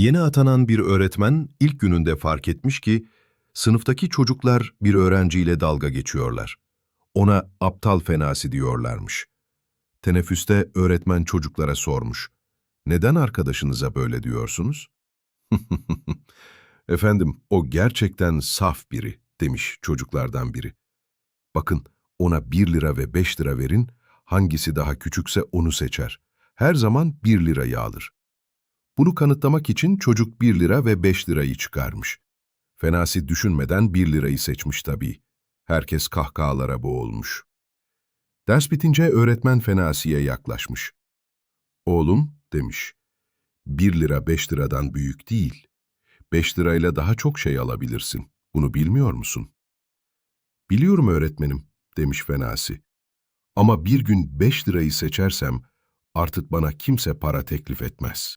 Yeni atanan bir öğretmen ilk gününde fark etmiş ki sınıftaki çocuklar bir öğrenciyle dalga geçiyorlar. Ona aptal fenasi diyorlarmış. Teneffüste öğretmen çocuklara sormuş. Neden arkadaşınıza böyle diyorsunuz? Efendim, o gerçekten saf biri, demiş çocuklardan biri. Bakın, ona 1 lira ve 5 lira verin, hangisi daha küçükse onu seçer. Her zaman 1 lirayı alır. Bunu kanıtlamak için çocuk 1 lira ve 5 lirayı çıkarmış. Fenasi düşünmeden 1 lirayı seçmiş tabii. Herkes kahkahalara boğulmuş. Ders bitince öğretmen Fenasi'ye yaklaşmış. Oğlum, demiş, 1 lira 5 liradan büyük değil. 5 lirayla daha çok şey alabilirsin. Bunu bilmiyor musun? Biliyorum öğretmenim, demiş Fenasi. Ama bir gün 5 lirayı seçersem artık bana kimse para teklif etmez.